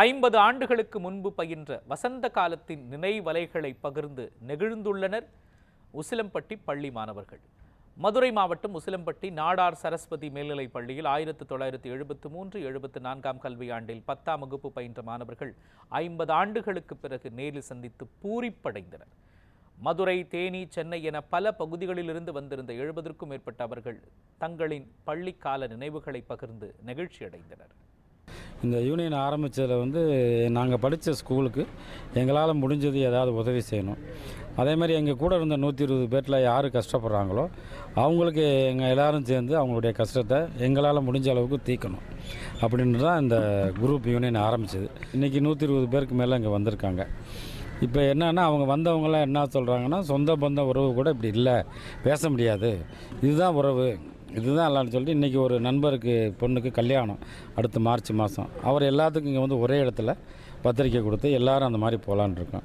ஐம்பது ஆண்டுகளுக்கு முன்பு பயின்ற வசந்த காலத்தின் நினைவலைகளை பகிர்ந்து நெகிழ்ந்துள்ளனர் உசிலம்பட்டி பள்ளி மாணவர்கள். மதுரை மாவட்டம் உசிலம்பட்டி நாடார் சரஸ்வதி மேல்நிலைப் பள்ளியில் ஆயிரத்து தொள்ளாயிரத்து எழுபத்து மூன்று எழுபத்து நான்காம் கல்வியாண்டில் பத்தாம் வகுப்பு பயின்ற மாணவர்கள் ஐம்பது ஆண்டுகளுக்கு பிறகு நேரில் சந்தித்து பூரிப்படைந்தனர். மதுரை தேனி சென்னை என பல பகுதிகளிலிருந்து வந்திருந்த எழுபதற்கும் மேற்பட்ட அவர்கள் தங்களின் பள்ளிக்கால நினைவுகளை பகிர்ந்து நெகிழ்ச்சியடைந்தனர். இந்த யூனியன் ஆரம்பித்ததில் வந்து நாங்கள் படித்த ஸ்கூலுக்கு எங்களால் முடிஞ்சது ஏதாவது உதவி செய்யணும். அதே மாதிரி எங்கள் கூட இருந்த நூற்றி இருபது பேரில் யார் கஷ்டப்படுறாங்களோ அவங்களுக்கு எங்கள் எல்லோரும் சேர்ந்து அவங்களுடைய கஷ்டத்தை எங்களால் முடிஞ்ச அளவுக்கு தீர்க்கணும். அப்படின்னு தான் இந்த குரூப் யூனியன் ஆரம்பிச்சது. இன்றைக்கி நூற்றி இருபது பேருக்கு மேலே இங்கே வந்திருக்காங்க. இப்போ என்னென்னா அவங்க வந்தவங்களாம் என்ன சொல்கிறாங்கன்னா சொந்த பந்த உறவு கூட இப்படி இல்லை பேச முடியாது. இதுதான் உறவு. இதுதான் எல்லாம்னு சொல்லிட்டு இன்றைக்கி ஒரு நண்பருக்கு பொண்ணுக்கு கல்யாணம் அடுத்த மார்ச் மாதம் அவர் எல்லாத்துக்கும் இங்கே வந்து ஒரே இடத்துல பத்திரிக்கை கொடுத்து எல்லாரும் அந்த மாதிரி போகலான் இருக்கோம்.